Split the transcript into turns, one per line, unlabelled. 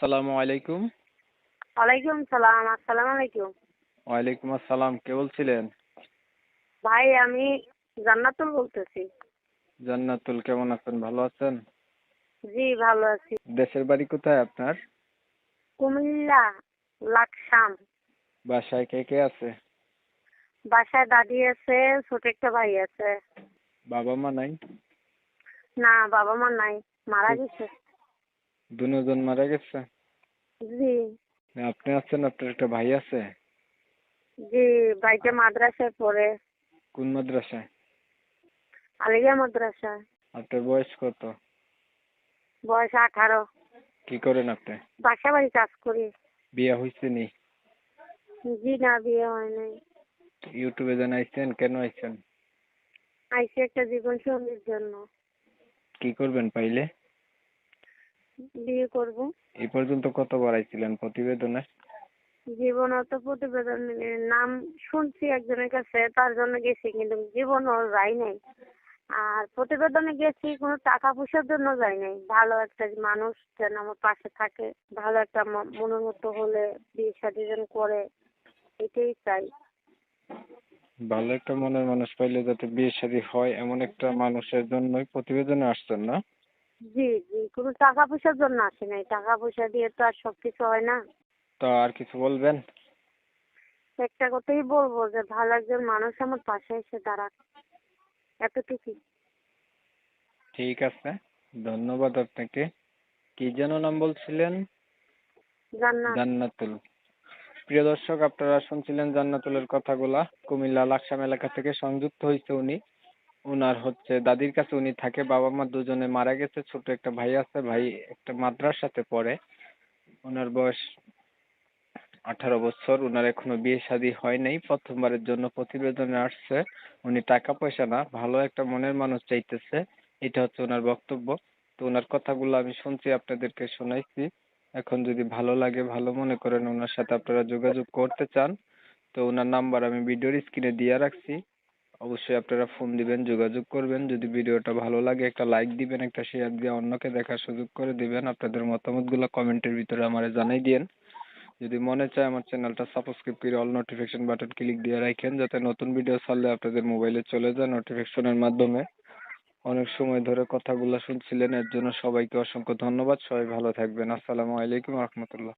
আসসালামু আলাইকুম।
ওয়ালাইকুম সালাম আসসালামু আলাইকুম।
ওয়ালাইকুম আসসালাম কে বলছিলেন?
ভাই আমি জান্নাতুল বলতেছি।
জান্নাতুল কেমন আছেন? ভালো আছেন?
জি ভালো আছি।
দেশের বাড়ি কোথায় আপনার?
কুমিল্লা লাকসাম।
বাসায় কে কে আছে?
বাসায় দাদি আছে ছোট একটা ভাই আছে।
বাবা মা নাই?
না বাবা মা নাই মারা গেছে।
দুজন মারা গেছে?
জি।
আপনি আছেন? আপনার একটা ভাই আছে?
জি ভাইটা মাদ্রাসায় পড়ে।
কোন মাদ্রাসায়?
আলিয়া মাদ্রাসা।
আপনার বয়স কত?
বয়স আঠারো।
কি করেন আপনি?
বাসা বাড়ি কাজ করি।
বিয়ে হয়েছে নি?
জি না বিয়ে হয় নাই।
ইউটিউবে যেন আইছেন কেন আইছেন?
আইসি একটা জীবন সঙ্গীর জন্য।
কি করবেন পাইলে?
বিয়ে করব।
এই পর্যন্ত কত কতবার আইছিলেন প্রতিবেদনে?
জীবনত প্রতিবেদন নাম শুনছি একজনের কাছে তার জন্য গেছি কিন্তু জীবন জীবনও যাই নাই। আর প্রতিবেদনে গেছি কোনো টাকা পয়সার জন্য যাই নাই। ভালো একটা মানুষ যেন আমার পাশে থাকে ভালো একটা মনের মতো হলে বিয়ে শাদী যেন করে এটাই চাই।
ভালো একটা মনের মানুষ পাইলে যাতে বিয়ে শাদী হয় এমন একটা মানুষের জন্যই প্রতিবেদনে আসছেন না?
জি জি কোনো টাকা পয়সার জন্য আসি নাই। টাকা পয়সা দিয়ে তো আর সব কিছু হয় না।
তো আর কিছু বলবেন?
একটা কথাই বলব যে ভালো একজন মানুষ আমার পাশে এসে দাঁড়াক। এতটুকুই।
ঠিক আছে ধন্যবাদ আপনাকে। কি যেন নাম বলছিলেন?
জান্নাত।
জান্নাতুল। প্রিয় দর্শক আপনারা শুনছিলেন জান্নাতুলের কথাগুলা। কুমিল্লা লাকসাম এলাকা থেকে সংযুক্ত হয়েছে উনি। ওনার হচ্ছে দাদির কাছে উনি থাকে বাবা মা দুজনে মারা গেছে, ছোট একটা ভাই আছে, ভাই একটা মাদ্রাসাতে পড়ে। ওনার বয়স আঠারো বছর ওনার এখনও বিয়ে শাদী হয় নাই, প্রথমবারের জন্য প্রতিবেদনে আসছে। উনি টাকা পয়সা না, ভালো একটা মনের মানুষ চাইতেছে, এটা হচ্ছে ওনার বক্তব্য। তো ওনার কথাগুলো আমি শুনছি, আপনাদেরকে শোনাইছি। এখন যদি ভালো লাগে, ভালো মনে করেন ওনার সাথে আপনারা যোগাযোগ করতে চান, তো ওনার নাম্বার আমি ভিডিওর স্ক্রিনে দিয়ে রাখছি। অবশ্যই আপনারা ফোন দিবেন, যোগাযোগ করবেন। যদি ভিডিওটা ভালো লাগে, একটা লাইক দিবেন, একটা শেয়ার দিয়ে অন্যকে দেখার সুযোগ করে দিবেন। আপনাদের মতামতগুলো কমেন্টের ভিতরে আমারে জানাই দিয়েন। যদি মনে চায় আমার চ্যানেলটা সাবস্ক্রাইব করে অল নোটিফিকেশন বাটন ক্লিক দিয়ে রাখেন যাতে নতুন ভিডিও ছাড়লে আপনাদের মোবাইলে চলে যায় নোটিফিকেশনের মাধ্যমে। অনেক সময় ধরে কথাগুলো শুনছিলেন, এর জন্য সবাইকে অসংখ্য ধন্যবাদ। সবাই ভালো থাকবেন। আসসালামু আলাইকুম রহমতুল্লাহ।